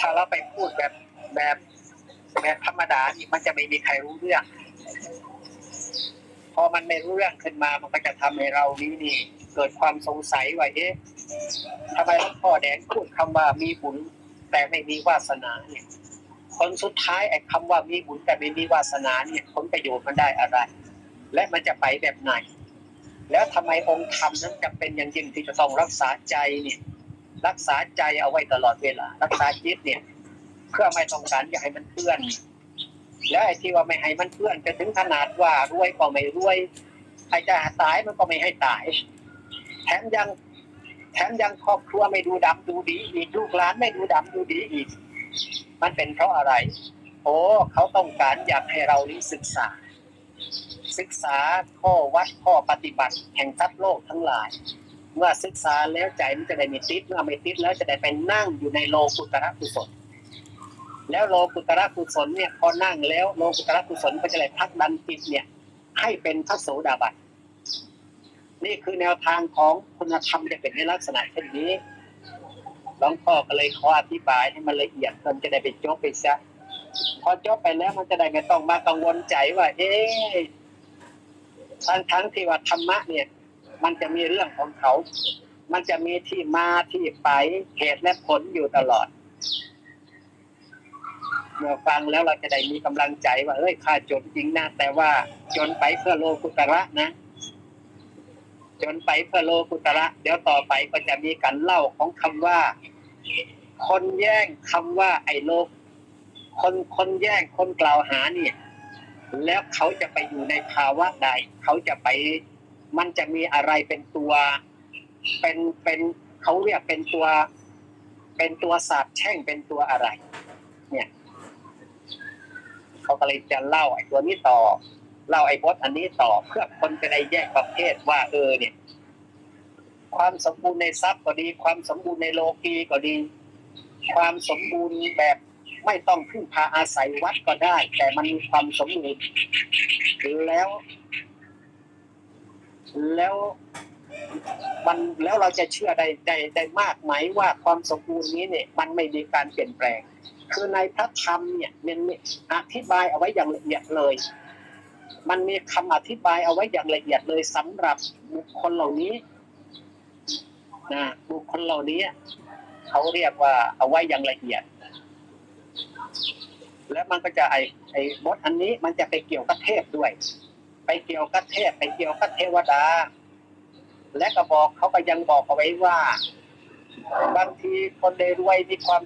ถ้าเราไปพูดแบบแบบแบบธรรมดานี่มันจะไม่มีใครรู้เรื่อง พอมันไม่รู้เรื่องขึ้นมา มันก็จะทำให้เรานี้นี่ เกิดความสงสัยว่าเอ๊ะทำไมหลวงพ่อแดงพูดคำว่ามีบุญแต่ไม่มีวาสนาเนี่ยคนสุดท้ายไอ้คำว่ามีบุญแต่ไม่มีวาสนาเนี่ยผลประโยชน์มันได้อะไร และมันจะไปแบบไหน แล้วทำไมองค์ธรรมนั้นจะเป็นอย่างยิ่งที่จะต้องรักษาใจเนี่ย รักษาใจเอาไว้ตลอดเวลา รักษาจิตเนี่ยเพื่อไม่ต้องการอย่าให้มันเปื้อน แล้วไอ้ที่ว่าไม่ให้มันเปื้อนจะถึงขนาดว่ารวยก็ไม่รวยไอ้จะตายมันก็ไม่ให้ตาย แถมยัง แถมยังครอบครัวไม่ดูดำดูดีอีกลูกหลานไม่ดูดำดูดีอีก มันเป็นเพราะอะไร โอ้เขาต้องการอยากให้เรานี้ศึกษา ศึกษาข้อวัดข้อปฏิบัติแห่งทัศโลกทั้งหลาย เมื่อศึกษาแล้วใจมันจะได้ไม่ติดเมื่อไม่ติดแล้วจะได้ไปนั่งอยู่ในโลกุตระกุศลแล้วโลกุตระกุศลเนี่ยพอนั่งแล้วโลกุตระกุศลก็จะเลยพักดันจิตเนี่ย ให้เป็นพระโสดาบันนี่คือแนวทางของคุณธรรมจะเป็นในลักษณะเช่นนี้หลวงพ่อก็เลยขออธิบายให้มันละเอียดมันจะได้ไปจบไปซะพอจบไปแล้วมันจะได้ไม่ต้องมากังวลใจว่า เอ๊ะทั้งทั้งที่ว่าธรรมะเนี่ย มันจะมีเรื่องของเขา มันจะมีที่มาที่ไปเหตุและผลอยู่ตลอด เมื่อฟังแล้วเราจะได้มีกำลังใจว่าเอ้ยข้าจนจริงนะแต่ว่าจนไปเพื่อโลกุตระนะจนไปเพื่อโลกุตระ เดี๋ยวต่อไปก็จะมีการเล่าของคำว่า คนแย่งคำว่าไอ้โลก คนคนแย่งคนกล่าวหาเนี่ย แล้วเขาจะไปอยู่ในภาวะใด เขาจะไป มันจะมีอะไรเป็นตัวเป็นเป็นเขาเรียกเป็นตัว เป็นตัวสาบแช่งเป็นตัวอะไร เนี่ยเขาก็เลยจะเล่าไอ้ตัวนี้ต่อ เล่าไอ้บทอันนี้ต่อเพื่อคนจะได้แยกประเภทว่าเออเนี่ย ความสมบูรณ์ในทรัพย์ก็ดี ความสมบูรณ์ในโลกีก็ดี ความสมบูรณ์แบบไม่ต้องพึ่งพาอาศัยวัดก็ได้ แต่มันมีความสมบูรณ์แล้ว แล้วมันแล้วเราจะเชื่อได้ได้ได้มากไหมว่าความสมบูรณ์นี้เนี่ย มันไม่มีการเปลี่ยนแปลง คือในพระธรรมเนี่ยมันอธิบายเอาไว้อย่างละเอียดเลย มันมีคำอธิบายเอาไว้อย่างละเอียดเลยสำหรับบุคคลเหล่านี้นะบุคคลเหล่านี้เขาเรียกว่าเอาไว้อย่างละเอียด แล้วมันก็จะไอไอบทอันนี้มันจะไปเกี่ยวกับเทพด้วย ไปเกี่ยวกับเทพไปเกี่ยวกับเทวดา และก็บอกเขาก็ยังบอกเอาไว้ว่า บางทีคนได้รวยมีความ